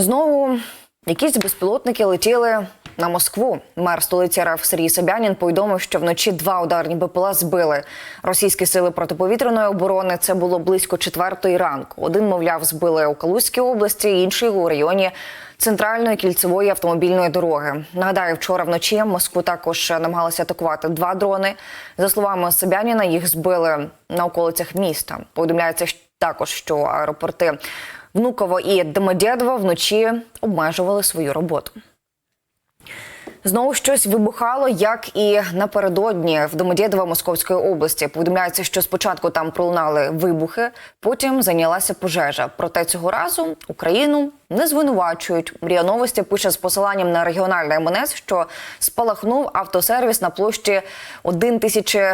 Знову якісь безпілотники летіли на Москву. Мер столиці РФ Сергій Собянін повідомив, що вночі два ударні БПЛА збили російські сили протиповітряної оборони. Це було близько четвертої ранку. Один, мовляв, збили у Калузькій області, інший у районі центральної кільцевої автомобільної дороги. Нагадаю, вчора вночі Москву також намагалися атакувати два дрони. За словами Собяніна, їх збили на околицях міста. Повідомляється також, що аеропорти Внуково і Домодєдово вночі обмежували свою роботу. Знову щось вибухало, як і напередодні в Домодєдово Московської області. Повідомляється, що спочатку там пролунали вибухи, потім зайнялася пожежа. Проте цього разу Україну не звинувачують. Мрія новості пише з посиланням на регіональний МНС, що спалахнув автосервіс на площі 1 тисячі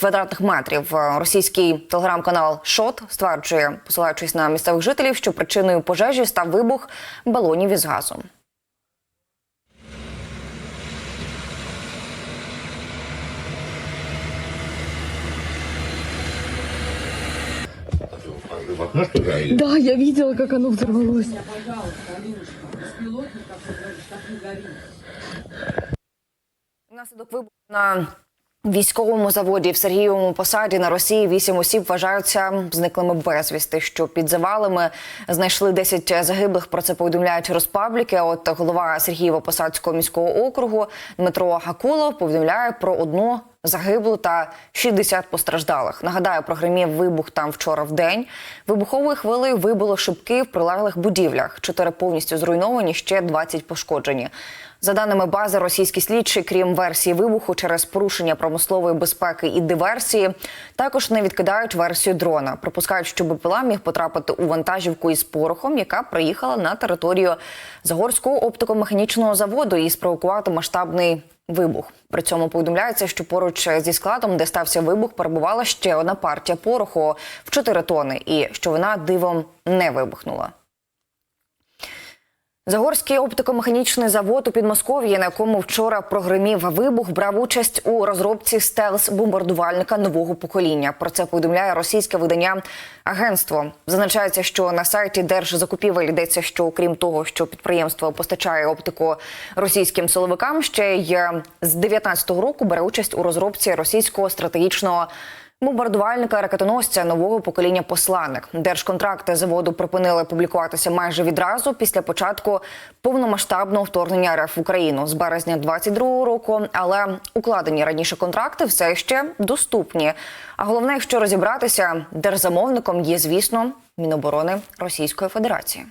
квадратних метрів. Російський телеграм-канал Шот стверджує, посилаючись на місцевих жителів, що причиною пожежі став вибух балонів із газом. В окно что ли? Да, я видела, как оно взорвалось. Внаслідок вибуху на військовому заводі в Сергієвому посаді на Росії вісім осіб вважаються зниклими безвісти. Що під завалами знайшли 10 загиблих. Про це повідомляють Розпабліки. От голова Сергієво-Посадського міського округу Дмитро Гакулов повідомляє про одну загиблу та 60 постраждалих. Нагадаю, прогремів вибух там вчора в день. Вибуховою хвилею вибило шибки в прилеглих будівлях. Чотири повністю зруйновані, ще 20 пошкоджені. За даними бази, російські слідчі, крім версії вибуху через порушення промислової безпеки і диверсії, також не відкидають версію дрона. Припускають, що БПЛА міг потрапити у вантажівку із порохом, яка приїхала на територію Загорського оптико-механічного заводу і спровокувати масштабний вибух. При цьому повідомляється, що поруч зі складом, де стався вибух, перебувала ще одна партія пороху в 4 тони, і що вона дивом не вибухнула. Загорський оптико-механічний завод у Підмосков'ї, на якому вчора прогримів вибух, брав участь у розробці стелс-бомбардувальника нового покоління. Про це повідомляє російське видання агентство. Зазначається, що на сайті Держзакупівель йдеться, що окрім того, що підприємство постачає оптику російським силовикам, ще й з 19-го року бере участь у розробці російського стратегічного. Бомбардувальника ракетоносця нового покоління посланник. Держконтракти заводу припинили публікуватися майже відразу після початку повномасштабного вторгнення РФ в Україну з березня 22-го року. Але укладені раніше контракти все ще доступні. А головне, якщо розібратися, держзамовником є, звісно, Міноборони Російської Федерації.